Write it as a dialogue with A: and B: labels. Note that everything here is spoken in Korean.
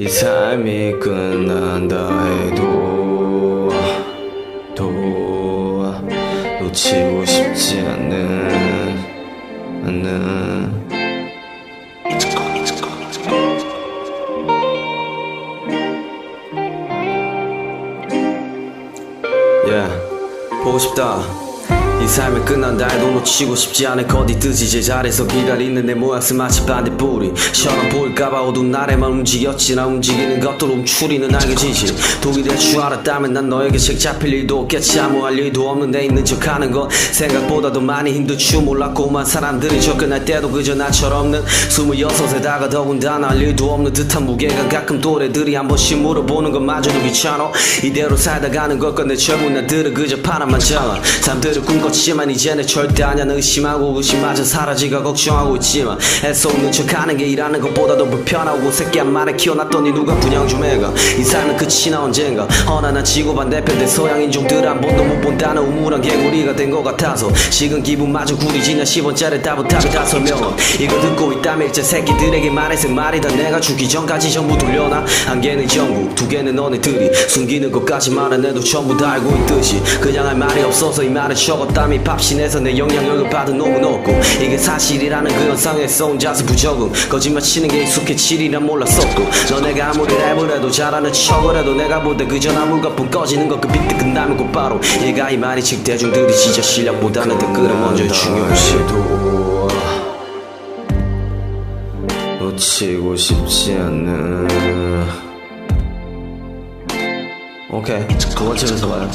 A: 이 삶이 끝난다 해도 또 놓치고 싶지 않는 않는. 보고 싶다 이 삶이 끝난다 해도 놓치고 싶지 않을 거디 뜨지 제자리에서 기다리는 내 모양새 마치 반딧불이. 시원한 보일까봐 어두운 날에만 움직였지. 나 움직이는 것도 움추리는 알게지지 독이 될 줄 알았다면 난 너에게 책 잡힐 일도 없겠지. 아무 할 일도 없는데 있는 척 하는 건 생각보다도 많이 힘들 줄 몰랐고만 사람들이 접근할 때도 그저 나처럼 는 스물여섯에다가 더군다나 할 일도 없는 듯한 무게가 가끔 또래들이 한 번씩 물어보는 것마저도 귀찮아. 이대로 살다 가는 걸까 내 젊은 날들은 그저 바람만 잡아. 삶들을 꿈 꿨지만 이제는 절대 아냐 는 의심하고 의심마저 사라지가 걱정하고 있지만 애써 웃는 척하는 게 일하는 것보다도 불편하고 새끼 한 마리 키워놨더니 누가 분양 좀 해가? 이 삶은 끝이나 언젠가? 허나 난 지구 반대편 대 서양 인 종들 한 번도 못 본다는 우물한 개구리가 된 것 같아서 식은 기분마저 구리지나 10원짜리 따뜻하게 다 설명은. 이거 있다면 일제 새끼들에게 말해서 말이다. 내가 죽기 전까지 전부 돌려놔. 한 개는 전국 두 개는 너네들이 숨기는 것까지만 해도 전부 다 알고 있듯이 그냥 할 말이 없어서 이 말을 적었다면 밥신에서 내 영향력을 받은 놈은 없고 이게 사실이라는 그 현상에서 온 자세 부적응. 거짓말 치는 게 익숙해지리란 몰랐었고 너네가 아무리 랩을 해도 잘하는 척을 해도 내가 볼 때 그저 나물거품 꺼지는 것그 비트 끝나면 곧바로 얘가 이 말이 즉 대중들이 진짜 실력보다는 댓글을 먼저 중요시도 놓치고 싶지 않는 오케이. 두 번째에서 봐요